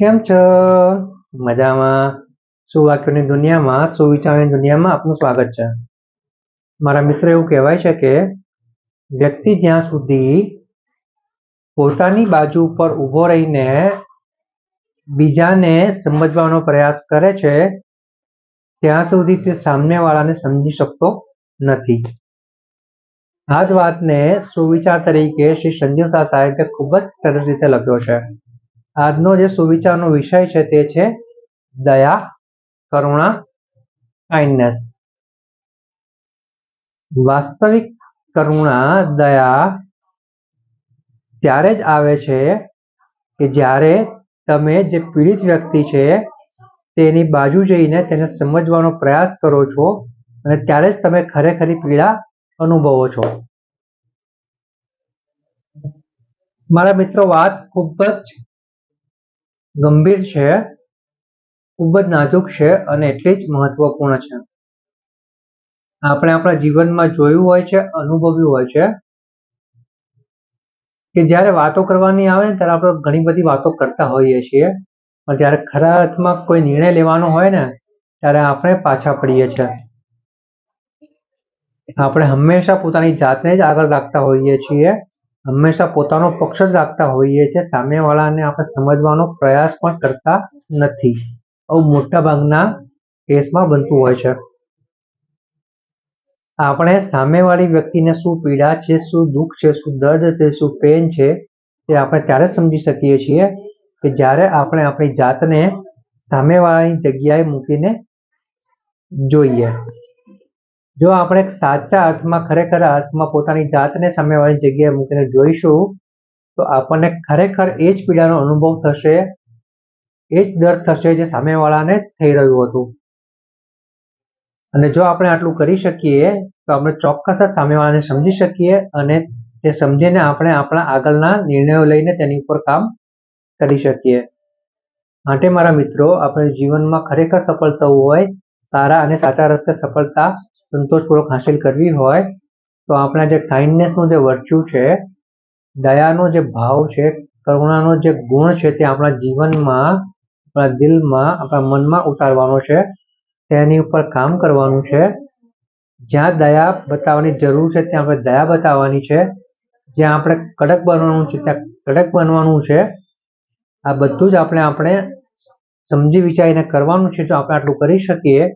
કેમ છો? મજામાં. સુવાક્યોની દુનિયામાં સુવિચારોની દુનિયામાં આપનું સ્વાગત છે? મારા મિત્ર એવું કહેવાય છે કે, વ્યક્તિ જ્યાં સુધી પોતાની બાજુ ઉપર ઊભો રહીને બીજાને સમજવાનો પ્રયાસ કરે છે, ત્યાં સુધી તે સામેવાળાને સમજી શકતો નથી. આ જ વાતને સુવિચાર તરીકે શ્રી સંજીવ શાહ સાહેબે ખૂબ જ સરસ રીતે લખ્યો છે. આજનો જે સુવિચારનો વિષય છે તે છે દયા, કરુણા કાઇન્ડનેસ વાસ્તવિક કરુણા, દયા ત્યારે જ આવે છે કે જ્યારે તમે જે પીડિત વ્યક્તિ છે તેની બાજુ જઈને તેને સમજવાનો પ્રયાસ કરો છો અને ત્યારે જ તમે ખરેખરી પીડા અનુભવો છો. મારા મિત્રો, વાત ખૂબ જ ગંભીર છે, ખૂબ જ નાજુક છે અને એટલી જ મહત્વપૂર્ણ છે. આપણે આપણા જીવનમાં જોયું હોય છે, અનુભવ્યું હોય છે કે જ્યારે વાતો કરવાની આવે ને ત્યારે આપણે ઘણી બધી વાતો કરતા હોઈએ છીએ, પણ જ્યારે ખરા અર્થમાં કોઈ નિર્ણય લેવાનો હોય ને ત્યારે આપણે પાછા પડીએ છીએ આપણે હંમેશા પોતાની જાતને જ આગળ રાખતા હોઈએ છીએ હંમેશા પોતાનો પક્ષ જ રાખતા હોઈએ છીએ. સામેવાળાને આપણે સમજવાનો પ્રયાસ પણ કરતા નથી. આવું મોટા ભાગના કેસમાં બનતું હોય છે. આપણે સામેવાળી વ્યક્તિને શું પીડા છે, શું દુઃખ છે, શું દર્દ છે, શું પેન છે, તે આપણે ત્યારે સમજી શકીએ છીએ કે જ્યારે આપણે આપણી જાતને સામેવાળાની જગ્યાએ મૂકીને જોઈએ. જો આપણે સાચા અર્થમાં ખરેખર અર્થમાં પોતાની જાતને સામેવાળી જગ્યાએ મૂકીને જોઈશું, તો આપણને ખરેખર એ જ પીડાનો અનુભવ થશે, એ જ દર્દ થશે જે સામેવાળાને થઈ રહ્યું હતું. અને જો આપણે આટલું કરી શકીએ, તો આપણે ચોક્કસ જ સામેવાળાને સમજી શકીએ અને તે સમજીને આપણે આપણા આગળના નિર્ણયો લઈને તેની ઉપર કામ કરી શકીએ. માટે મારા મિત્રો, આપણે જીવનમાં ખરેખર સફળ થવું હોય, સારા અને સાચા રસ્તે સફળતા સંતોષપૂર્વક હાંસિલ કરવી હોય, તો આપણા જે કાઇન્ડનેસનું જે વર્ચ્યુ છે, દયાનો જે ભાવ છે, કરુણાનો જે ગુણ છે તે આપણા જીવનમાં, આપણા દિલમાં, આપણા મનમાં ઉતારવાનો છે, તેની ઉપર કામ કરવાનું છે. જ્યાં દયા બતાવવાની જરૂર છે, ત્યાં આપણે દયા બતાવવાની છે. જ્યાં આપણે કડક બનવાનું છે, ત્યાં કડક બનવાનું છે. આ બધું જ આપણે આપણે સમજી વિચારીને કરવાનું છે, જો આપણે આટલું કરી શકીએ,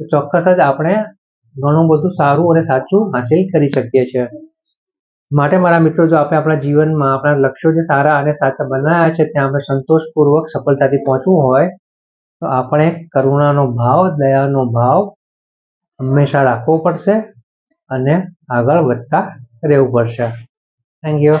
તો ચોક્કસ જ આપણે ઘણું બધું સારું અને સાચું હાંસિલ કરી શકીએ છીએ. માટે મારા મિત્રો, જો આપણે આપણા જીવનમાં આપણા લક્ષ્યો જે સારા અને સાચા બનાવ્યા છે, ત્યાં આપણે સંતોષપૂર્વક સફળતાથી પહોંચવું હોય, તો આપણે કરુણાનો ભાવ, દયાનો ભાવ હંમેશા રાખવો પડશે અને આગળ વધતા રહેવું પડશે. Thank you